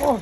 ਉਹ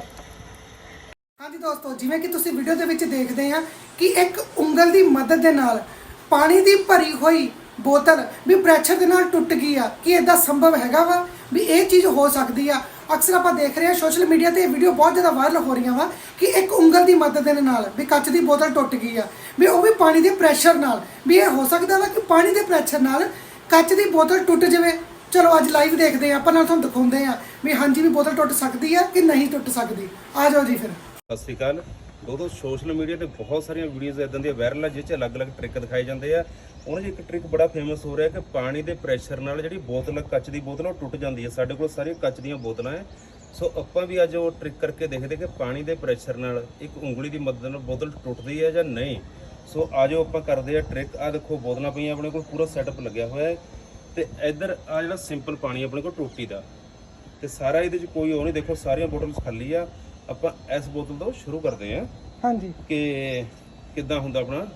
ਹਾਂਜੀ ਦੋਸਤੋ, ਜਿਵੇਂ ਕਿ ਤੁਸੀਂ ਵੀਡੀਓ ਦੇ ਵਿੱਚ ਦੇਖਦੇ ਆ ਕਿ ਇੱਕ ਉਂਗਲ ਦੀ ਮਦਦ ਦੇ ਨਾਲ ਪਾਣੀ ਦੀ ਭਰੀ ਹੋਈ ਬੋਤਲ ਵੀ ਪ੍ਰੈਸ਼ਰ ਦੇ ਨਾਲ ਟੁੱਟ ਗਈ ਆ। ਕਿ ਇਦਾਂ ਸੰਭਵ ਹੈਗਾ ਵਾ? ਵੀ ਇਹ ਚੀਜ਼ ਹੋ ਸਕਦੀ ਆ? ਅਕਸਰ ਆਪਾਂ ਦੇਖ ਰਹੇ ਆ ਸੋਸ਼ਲ ਮੀਡੀਆ ਤੇ ਇਹ ਵੀਡੀਓ ਬਹੁਤ ਜ਼ਿਆਦਾ ਵਾਇਰਲ ਹੋ ਰਹੀਆਂ ਵਾ ਕਿ ਇੱਕ ਉਂਗਲ ਦੀ ਮਦਦ ਦੇ ਨਾਲ ਵੀ ਕੱਚ ਦੀ ਬੋਤਲ ਟੁੱਟ ਗਈ ਆ। ਵੀ ਉਹ ਵੀ ਪਾਣੀ ਦੇ ਪ੍ਰੈਸ਼ਰ ਨਾਲ। ਵੀ ਇਹ ਹੋ ਸਕਦਾ ਵਾ ਕਿ ਪਾਣੀ ਦੇ ਪ੍ਰੈਸ਼ਰ ਨਾਲ ਕੱਚ ਦੀ ਬੋਤਲ ਟੁੱਟ ਜਾਵੇ। ਚਲੋ ਅੱਜ ਲਾਈਵ ਦੇਖਦੇ ਆ ਆਪਾਂ ਨਾਲ ਤੁਹਾਨੂੰ ਦਿਖਾਉਂਦੇ ਆ ਵੀ ਹਾਂਜੀ ਵੀ ਬੋਤਲ ਟੁੱਟ ਸਕਦੀ ਆ ਕਿ ਨਹੀਂ ਟੁੱਟ ਸਕਦੀ। ਆ ਜਾਓ ਜੀ ਫਿਰ। ਸਤਿ ਸ਼੍ਰੀ ਅਕਾਲ। ਦੋਸਤੋ ਸੋਸ਼ਲ ਮੀਡੀਆ ਤੇ ਬਹੁਤ ਸਾਰੀਆਂ ਵੀਡੀਓਜ਼ ਇਦਾਂ ਦੀਆਂ ਵਾਇਰਲ ਆ ਜਿਸ 'ਚ ਅਲੱਗ-ਅਲੱਗ ਟ੍ਰਿਕ ਦਿਖਾਏ ਜਾਂਦੇ ਆ। ਉਹਨਾਂ 'ਚ ਇੱਕ ਟ੍ਰਿਕ ਬੜਾ ਫੇਮਸ ਹੋ ਰਿਹਾ ਕਿ ਪਾਣੀ ਦੇ ਪ੍ਰੈਸ਼ਰ ਨਾਲ ਜਿਹੜੀ ਬੋਤਲ ਕੱਚ ਦੀ ਬੋਤਲ ਉਹ ਟੁੱਟ ਜਾਂਦੀ ਹੈ ਸਾਡੇ ਕੋਲ ਸਾਰੀਆਂ ਕੱਚ ਦੀਆਂ ਬੋਤਲਾਂ ਹੈ ਸੋ ਆਪਾਂ ਵੀ ਅੱਜ ਉਹ ਟ੍ਰਿਕ ਕਰਕੇ ਦੇਖਦੇ ਕਿ ਪਾਣੀ ਦੇ ਪ੍ਰੈਸ਼ਰ ਨਾਲ ਇੱਕ ਉਂਗਲੀ ਦੀ ਮਦਦ ਨਾਲ ਬੋਤਲ ਟੁੱਟਦੀ ਹੈ ਜਾਂ ਨਹੀਂ। ਸੋ ਆਜੋ ਆਪਾਂ ਕਰਦੇ ਆ ਟ੍ਰਿਕ ਆ ਦੇਖੋ, ਬੋਤਲਾਂ ਪਈਆਂ ਆਪਣੇ ਕੋਲ, ਪੂਰਾ ਸੈਟਅਪ ਲੱਗਿਆ ਹੋਇਆ ਹੈ ਤੇ ਇੱਧਰ ਆ ਜਿਹੜਾ ਸਿੰਪਲ ਪਾਣੀ ਆਪਣੇ ਕੋਲ ਟੋਟੀ ਦਾ ਤੇ ਸਾਰਾ ਇਹਦੇ 'ਚ ਕੋਈ ਉਹ ਨਹੀਂ ਦੇਖੋ ਸਾਰੀਆਂ ਬੋਟਲਸ ਖਾਲੀ ਆ ਆਪਾਂ ਇਸ ਬੋਤਲ ਤੋਂ ਸ਼ੁਰੂ ਕਰਦੇ ਹਾਂ। ਹਾਂਜੀ। ਕਿ ਕਿੱਦਾਂ ਹੁੰਦਾ ਆਪਣਾ?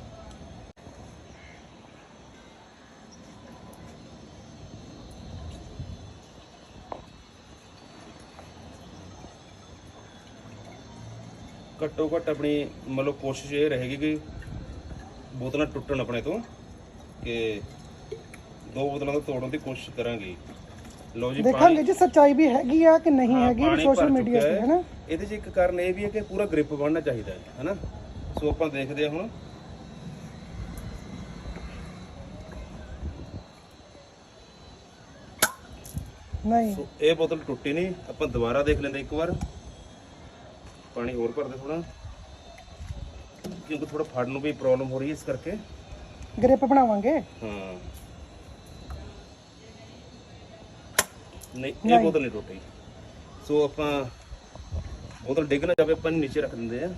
ਘੱਟੋ ਘੱਟ ਆਪਣੀ ਮਤਲਬ ਕੋਸ਼ਿਸ਼ ਇਹ ਰਹੇਗੀ ਕਿ ਬੋਤਲਾਂ ਟੁੱਟਣ ਆਪਣੇ ਤੋਂ ਕਿ ਦੋ ਬੋਤਲਾਂ ਤੋਂ ਤੋੜਨ ਦੀ ਕੋਸ਼ਿਸ਼ ਕਰਾਂਗੇ। ਲਓ ਜੀ ਦੇਖਾਂਗੇ ਜੀ ਸੱਚਾਈ ਵੀ ਹੈਗੀ ਆ ਕਿ ਨਹੀਂ ਹੈਗੀ ਸੋਸ਼ਲ ਮੀਡੀਆ ਤੇ। ਹੈਨਾ? ਇਹਦੇ 'ਚ ਇੱਕ ਕਾਰਨ ਇਹ ਵੀ ਹੈ ਕਿ ਪੂਰਾ ਗ੍ਰਿਪ ਬਣਨਾ ਚਾਹੀਦਾ ਹੈ ਹਨਾ? ਸੋ ਆਪਾਂ ਦੇਖਦੇ ਹਾਂ ਹੁਣ। ਨਹੀਂ। ਸੋ ਇਹ ਬੋਤਲ ਟੁੱਟੀ ਨਹੀਂ ਆਪਾਂ ਦੁਬਾਰਾ ਦੇਖ ਲੈਂਦੇ ਇੱਕ ਵਾਰ। ਪਾਣੀ ਹੋਰ ਭਰਦੇ ਥੋੜਾ ਕਿਉਂਕਿ ਥੋੜਾ ਫੜ ਨੂੰ ਵੀ ਪ੍ਰੋਬਲਮ ਹੋ ਰਹੀ ਹੈ ਇਸ ਕਰਕੇ। ਗ੍ਰਿਪ ਬਣਾਵਾਂਗੇ? ਹਾਂ। ਨਹੀਂ ਇਹ ਨਹੀਂ। ਬੋਤਲ ਨਹੀਂ ਟੁੱਟੀ ਸੋ ਆਪਾਂ ਬੋਤਲ ਡਿੱਗ ਨਾ ਜਾਵੇ ਆਪਾਂ ਨੀਚੇ ਰੱਖ ਦਿੰਦੇ ਆ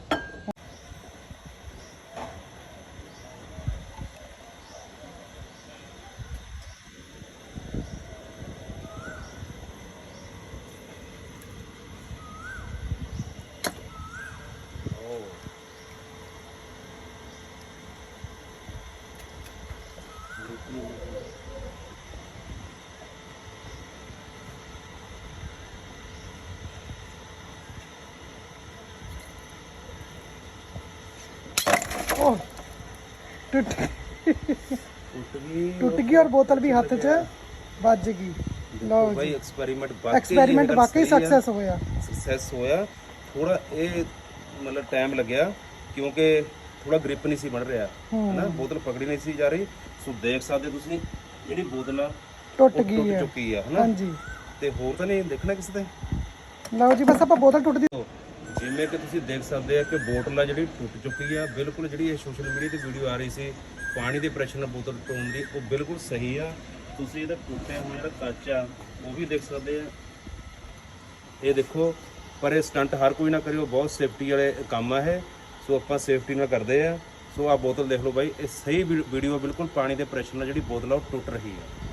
ਉਹ ਟੁੱਟ ਟੁੱਟ ਗਈ ਟੁੱਟ ਗਈ ਔਰ ਬੋਤਲ ਵੀ ਹੱਥ 'ਚ ਵੱਜ ਗਈ ਲਓ ਭਾਈ ਜੀ ਐਕਸਪੈਰੀਮੈਂਟ ਬਾਕੀ ਐਕਸਪੈਰੀਮੈਂਟ ਵਾਕਈ ਸਕਸੈਸ ਹੋਇਆ ਸਕਸੈਸ ਹੋਇਆ ਥੋੜਾ ਇਹ ਮਤਲਬ ਟਾਈਮ ਲੱਗਿਆ ਕਿਉਂਕਿ ਥੋੜਾ ਗ੍ਰਿਪ ਨਹੀਂ ਸੀ ਬਣ ਰਿਹਾ ਹਨਾ ਬੋਤਲ ਪਕੜੀ ਨਹੀਂ ਸੀ ਜਾ ਰਹੀ ਸੋ ਦੇਖ ਸਕਦੇ ਤੁਸੀਂ ਜਿਹੜੀ ਬੋਤਲ ਆ ਟੁੱਟ ਉਹ ਗਈ ਟੁੱਟ ਹੈ ਚੁੱਕੀ ਆ ਹਨਾ ਹਾਂਜੀ ਤੇ ਹੋਰ ਤਾਂ ਨਹੀਂ ਦੇਖਣਾ ਕਿਸੇ ਤੇ ਲਓ ਜੀ ਬਸ ਆਪਾਂ ਬੋਤਲ ਟੁੱਟਦੀ ਸੋ, ਜਿਵੇਂ ਕਿ ਤੁਸੀਂ ਦੇਖ ਸਕਦੇ ਆ ਕਿ ਬੋਤਲ ਆ ਜਿਹੜੀ ਟੁੱਟ ਚੁੱਕੀ ਆ, ਬਿਲਕੁਲ ਜਿਹੜੀ ਇਹ ਸੋਸ਼ਲ ਮੀਡੀਆ ਤੇ ਵੀਡੀਓ ਆ ਰਹੀ ਸੀ, ਪਾਣੀ ਦੇ ਪ੍ਰੈਸ਼ਰ ਨਾਲ ਬੋਤਲ ਟੋਣ ਦੀ, ਉਹ ਬਿਲਕੁਲ ਸਹੀ ਆ। ਤੁਸੀਂ ਇਹਦਾ ਟੁੱਟਿਆ ਹੋਇਆ ਜਿਹੜਾ ਕੱਚ ਆ, ਉਹ ਵੀ ਦੇਖ ਸਕਦੇ ਆ। ਇਹ ਦੇਖੋ, ਪਰ ਇਹ ਸਟੰਟ ਹਰ ਕੋਈ ਨਾ ਕਰਿਓ ਬਹੁਤ ਸੇਫਟੀ ਵਾਲੇ ਕੰਮ ਆ ਇਹ। ਸੋ ਆਪਾਂ ਸੇਫਟੀ ਨਾਲ ਕਰਦੇ ਆ। ਸੋ ਆ ਬੋਤਲ ਦੇਖ ਲਓ ਬਾਈ, ਇਹ ਸਹੀ ਵੀਡੀਓ ਬਿਲਕੁਲ ਪਾਣੀ ਦੇ ਪ੍ਰੈਸ਼ਰ ਨਾਲ ਜਿਹੜੀ ਬੋਤਲ ਆ, ਉਹ ਟੁੱਟ ਰਹੀ ਆ।